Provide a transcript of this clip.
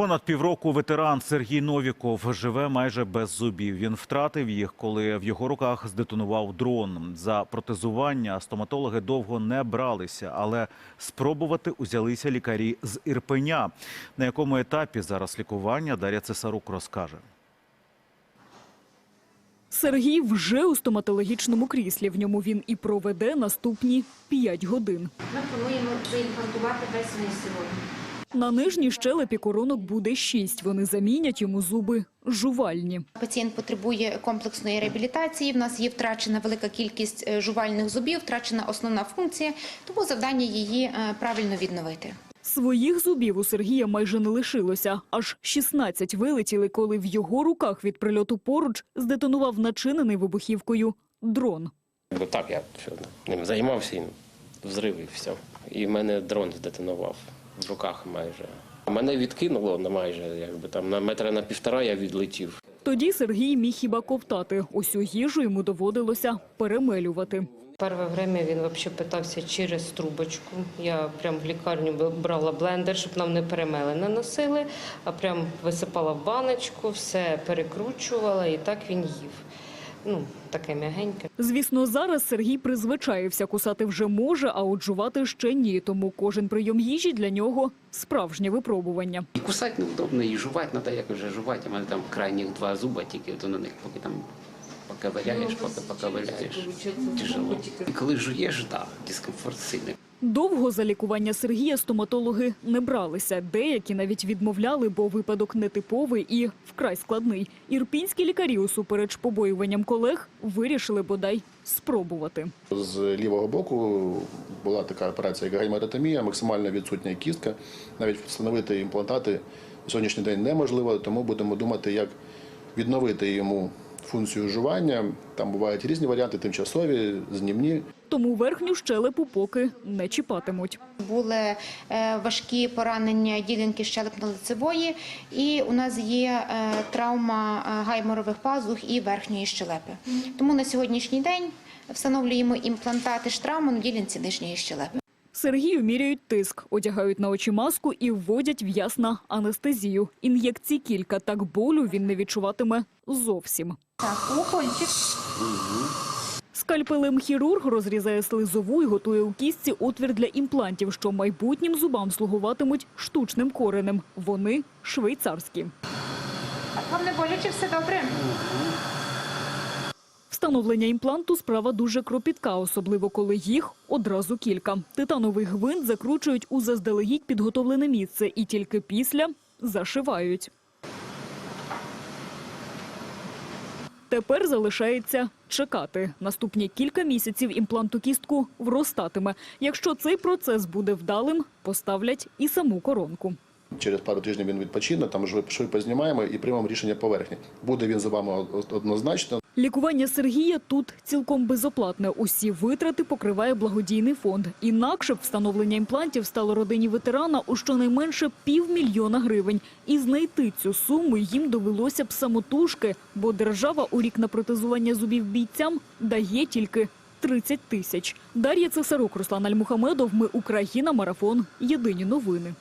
Понад півроку ветеран Сергій Новіков живе майже без зубів. Він втратив їх, коли в його руках здетонував дрон. За протезування стоматологи довго не бралися, але спробувати узялися лікарі з Ірпеня. На якому етапі зараз лікування Дар'я Цесарук розкаже. Сергій вже у стоматологічному кріслі. В ньому він і проведе наступні 5 годин. Ми плануємо заімплантувати весь сьогодні. На нижній щелепі коронок буде 6. Вони замінять йому зуби жувальні. Пацієнт потребує комплексної реабілітації. В нас є втрачена велика кількість е, жувальних зубів, втрачена основна функція, тому завдання її е, правильно відновити. Своїх зубів у Сергія майже не лишилося. Аж 16 вилетіли, коли в його руках від прильоту поруч здетонував начинений вибухівкою дрон. Бо так я ним займався і взрив і все. І в мене дрон здетонував в руках майже. Мене відкинуло на майже, якби там на метра на півтора я відлетів. Тоді Сергій міг хіба ковтати. Усю їжу йому доводилося перемелювати. Перше время він взагалі питався через трубочку. Я прям в лікарню брала блендер, щоб нам не перемели не носили, а прям висипала в баночку, все перекручувала і так він їв. Ну, таке м'ягеньке. Звісно, зараз Сергій призвичаївся кусати вже може, а от жувати ще ні. Тому кожен прийом їжі для нього справжнє випробування. І кусати неудобно, і жувати треба як вже жувати. У мене там крайніх два зуба, тільки то на них поки там поковиряєш, поки поковиряєш. Тяжело. І коли жуєш, так, дискомфорт сильний. Довго за лікування Сергія стоматологи не бралися. Деякі навіть відмовляли, бо випадок нетиповий і вкрай складний. Ірпінські лікарі, усупереч побоюванням колег, вирішили бодай спробувати. З лівого боку була така операція, як гайморотомія, максимально відсутня кістка. Навіть встановити імплантати на сьогоднішній день неможливо, тому будемо думати, як відновити йому функцію жування. Там бувають різні варіанти, тимчасові, знімні. Тому верхню щелепу поки не чіпатимуть. Були е, важкі поранення ділянки щелепно-лицевої, і у нас є е, травма е, гайморових пазух і верхньої щелепи. Тому на сьогоднішній день встановлюємо імплантати штраму на ділянці нижньої щелепи. Сергію міряють тиск, одягають на очі маску і вводять в ясна анестезію. Ін'єкцій кілька, так болю він не відчуватиме зовсім. Так, укольчик. Скальпелем хірург розрізає слизову і готує у кістці отвір для імплантів, що майбутнім зубам слугуватимуть штучним коренем. Вони швейцарські. Так, вам не боляче, все добре? Встановлення імпланту справа дуже кропітка, особливо коли їх одразу кілька. Титановий гвинт закручують у заздалегідь підготовлене місце і тільки після зашивають. Тепер залишається чекати. Наступні кілька місяців імпланту кістку вростатиме. Якщо цей процес буде вдалим, поставлять і саму коронку. Через пару тижнів він відпочине, там шви шви познімаємо і приймемо рішення поверхні. Буде він за вами однозначно. Лікування Сергія тут цілком безоплатне. Усі витрати покриває благодійний фонд. Інакше встановлення імплантів стало родині ветерана у щонайменше півмільйона гривень. І знайти цю суму їм довелося б самотужки, бо держава у рік на протезування зубів бійцям дає тільки 30 тисяч. Дар'я Цесарук, Руслан Альмухамедов. Ми Україна. Марафон. Єдині новини.